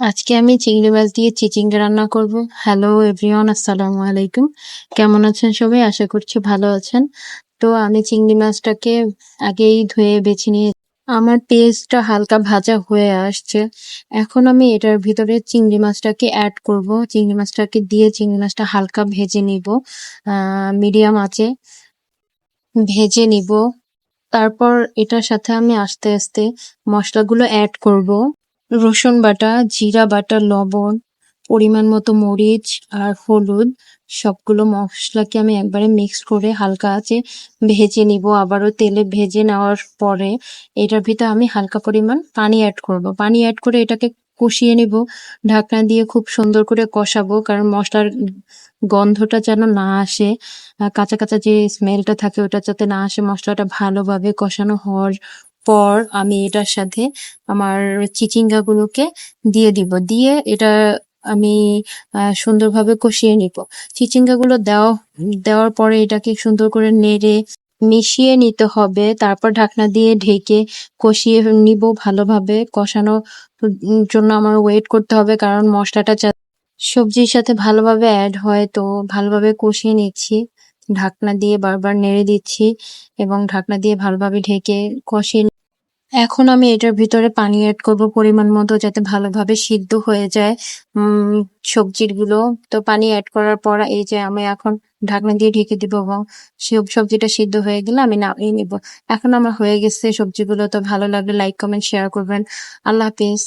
আজকে আমি চিংড়ি মাছ দিয়ে চিচিঙ্গা রান্না করব। হ্যালো এভরিওয়ান আসসালামু আলাইকুম। কেমন আছেন সবাই? আশা করছি ভালো আছেন। তো আমি চিংড়ি মাছটাকে আগেই ধুয়ে বেছে নিয়ে আমার পেঁয়াজটা হালকা ভাজা হয়ে আসছে। এখন আমি এটার ভিতরে চিংড়ি মাছটাকে অ্যাড করব। চিংড়ি মাছটাকে দিয়ে চিংড়ি মাছটা হালকা ভেজে নিব। মিডিয়াম আঁচে ভেজে নিব। তারপর এটার সাথে আমি আস্তে আস্তে মশলাগুলো অ্যাড করব। রসুন বাটা, জিরা বাটা, লবণ, পরিমাণ মতো মরিচ আর হলুদ, সবগুলো মশলাকে আমি একবারে মিক্স করে হালকা আছে ভেজে নিব। আবারও তেলে ভেজে নেওয়ার পরে এটার ভিতরে আমি হালকা পরিমাণ পানি অ্যাড করব। পানি অ্যাড করে এটাকে কষিয়ে নিব। ঢাকনা দিয়ে খুব সুন্দর করে কষাবো, কারণ মশলার গন্ধটা যেন না আসে, কাঁচা কাঁচা যে স্মেলটা থাকে ওটা যাতে না আসে, মশলাটা ভালোভাবে কষানো হওয়ার পর আমি এটার সাথে আমার চিচিঙ্গাগুলোকে দিয়ে দিব। দিয়ে এটা আমি সুন্দরভাবে কষিয়ে নিব। চিচিঙ্গাগুলো দেওয়া, দেওয়ার পরে এটাকে সুন্দর করে নেড়ে মিশিয়ে নিতে হবে। তারপর ঢাকনা দিয়ে ঢেকে কষিয়ে নিব ভালোভাবে। কষানোর জন্য আমার ওয়েট করতে হবে কারণ মশলাটা সবজির সাথে ভালোভাবে অ্যাড হয় তো ভালোভাবে কষিয়ে নিচ্ছি। ঢাকনা দিয়ে বারবার নেড়ে দিচ্ছি এবং ঢাকনা দিয়ে ভালোভাবে ঢেকে কষিয়ে এখন আমি এটার ভিতরে পানি অ্যাড করব পরিমাণ মতো যাতে ভালোভাবে সিদ্ধ হয়ে যায়। সবজিরগুলো তো পানি অ্যাড করার পর এই যে আমি এখন ঢাকনা দিয়ে ঢেকে দিব এবং সবজিটা সিদ্ধ হয়ে গেলে আমি নামিয়ে নিব। এখন আমার হয়ে গেছে সবজিগুলো। তো ভালো লাগলে লাইক কমেন্ট শেয়ার করবেন। আল্লাহ হাফিজ।